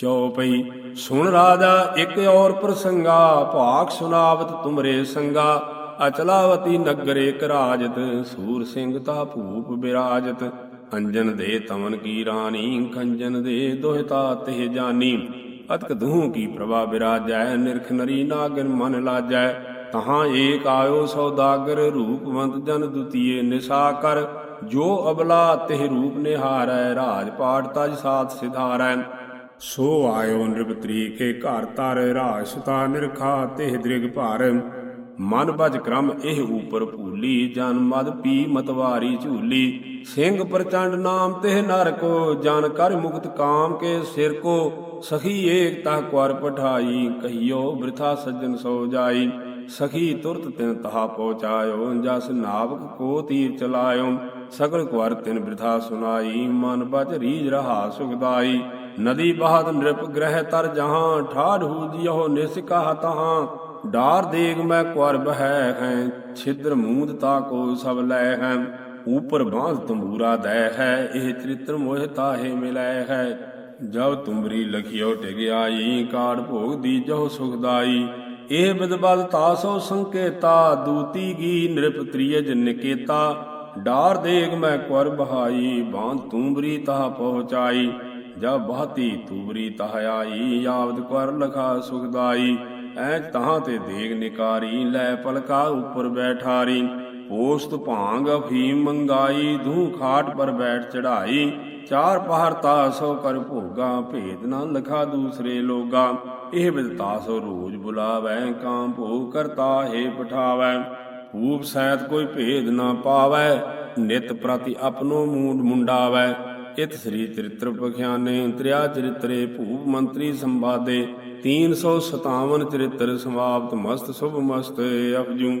ਚਉਪਈ ਸੁਣ ਰਾਜਾ, ਇੱਕ ਔਰ ਪ੍ਰਸੰਗਾ, ਭਾਗ ਸੁਨਾਵਤ ਤੁਮਰੇ ਸੰਗਾ। ਅਚਲਾਵਤੀ ਨਗਰੇ ਕਰਾਜਤ, ਸੂਰ ਸਿੰਘ ਤਾ ਭੂਪ ਬਿਰਾਜਤ। ਅੰਜਨ ਦੇ ਤਮਨ ਕੀ ਰਾਣੀ, ਖੰਜਨ ਦੇ ਦੋਹਿਤਾ ਤਿਹ ਜਾਨੀ। ਅਤਕ ਦੂਹ ਕੀ ਪ੍ਰਭਾ ਬਿਰਾਜੈ, ਨਿਰਖ ਨਰੀ ਨਾਗਨ ਮਨ ਲਾਜੈ। ਤਹਾਂ ਏਕ ਆਇਓ ਸੌਦਾਗਰ ਰੂਪਵੰਤ ਜਨ ਦੁਤੀਏ ਨਿਸਾ ਕਰ। ਜੋ ਅਬਲਾ ਤਿਹ ਰੂਪ ਨਿਹਾਰੈ, ਰਾਜ ਪਾਠ ਤਜ ਸਾਥ ਸਿਧਾਰੈ। ਸੋ ਆਇਓ ਨਿਰਭ ਤਰੀਕੇ ਘਰ ਤਰ ਰਾਸਤਾ ਨਿਰਖਾ ਤਿਹ ਦ੍ਰਿਗ ਭਾਰ। ਮਨ ਬਜ ਕ੍ਰਮ, ਇਹ ਉਪਰ ਭੂਲੀ। ਜਨ ਮਦ ਪੀ ਮਤਵਾਰੀ ਝੂਲੀ। ਸਿੰਘ ਪ੍ਰਚੰਡ ਨਾਮ, ਤਿਹ ਨਰ ਕੋ। ਜਨ ਕਰ ਮੁਕਤ ਕਾਮ ਕੇ ਸਿਰ ਕੋ। ਸਖੀ ਏਕ ਤਾ ਕੁਰ ਪਠਾਈ। ਕਹੀਓ ਬ੍ਰਿਥਾ ਸੱਜਣ ਸੋ ਜਾਈ। ਸਖੀ ਤੁਰਤ ਤਿਨ ਤਹਾ ਪਹੁੰਚਾਇਓ, ਜਸ ਨਾਵਕ ਕੋ ਤੀਰ ਚਲਾਇਓ। ਸਗਲ ਕੁਰ ਤਿਨ ਬ੍ਰਿਥਾ ਸੁਨਾਈ ਮਨ ਬਚ ਰੀਜ ਰਹਾ ਸੁਖਦਾਈ। ਨਦੀ ਬਹਾਦ ਨਿਰਪ ਗ੍ਰਹਿ ਤਰ ਜਹਾਂ ਠਾੜ ਹੂ ਨਿਸਕਾ ਤਹਾਂ। ਡਾਰ ਦੇਗ ਮੈਂ ਕੁਰ ਬਹਿ ਹੈ ਛਿਦਰ ਮੂੰਦ ਤਾ ਕੋ ਸਭ ਲੈ ਹੈ। ਉਪਰ ਬਾਂਸ ਤੰਬੂਰਾ ਦੈ ਹੈ, ਇਹ ਚਰਿਤ੍ਰ ਮੋਹ ਤਾਹੇ ਮਿਲੈ ਹੈ। ਜਬ ਤੁਮਰੀ ਲਖਿਓ ਟਿਗ ਆਈ ਕਾੜ ਭੋਗ ਦੀ ਜੋ ਸੁਖਦਾਈ। ਇਹ ਬਿਦਬਦ ਤਾਸੋ ਸੰਕੇਤਾ, ਦੂਤੀ ਗੀ ਨਿਰਪ ਤ੍ਰਿਯਜ ਨਿਕੇਤਾ। ਡਾਰ ਦੇਗ ਮੈਂ ਕੁਰ ਬਹਾਈ, ਬਾਂਧ ਤੂੰਬਰੀ ਤਾ ਪਹੁੰਚਾਈ। ਜਬ ਬਹਤੀ ਤੂਬਰੀ ਤਹ ਆਈ ਆਵਦ ਕੁਰ ਲਖਾ ਸੁਖਦਾਈ ਐ ਤਹਾਂ ਤੇ ਦੇਗ ਨਿਕਾਰੀ, ਲੈ ਪਲਕਾ ਉਪਰ ਬੈਠਾਰੀ। ਪੋਸਤ ਭਾਂਗ, ਅਫੀਮ ਮੰਗਾਈ ਦੂ ਖਾਟ ਪਰ ਬੈਠ ਚੜਾਈ ਚਾਰ ਪਹਰ ਤਾਸੋ ਕਰ ਭੋਗਾ, ਭੇਦ ਨਾ ਲਖਾ ਦੂਸਰੇ ਲੋਗਾ। ਇਹ ਬਿਦਤਾ ਸੋ ਰੋਜ ਬੁਲਾਵੈ ਕਾਮ ਭੋਗ ਕਰਤਾ ਹੈ ਪਠਾਵੈ। ਭੂਪ ਸੈਤ ਕੋਈ ਭੇਦ ਨਾ ਪਾਵੈ, ਨਿਤ ਪ੍ਰਤੀ ਆਪਣੋ ਮੂਡ ਮੁੰਡਾਵੈ। ਇਤ ਸ੍ਰੀ ਚਰਿਤ੍ਰ ਪਖਿਆਨੇ, ਤ੍ਰਿਆ ਚਰਿਤਰੇ, ਭੂਪ ਮੰਤਰੀ ਸੰਵਾਦੇ 357 ਚਰਿਤ੍ਰ ਸਮਾਪਤ ਮਸਤ, ਸੁਭ ਮਸਤ ਅਪਜੂ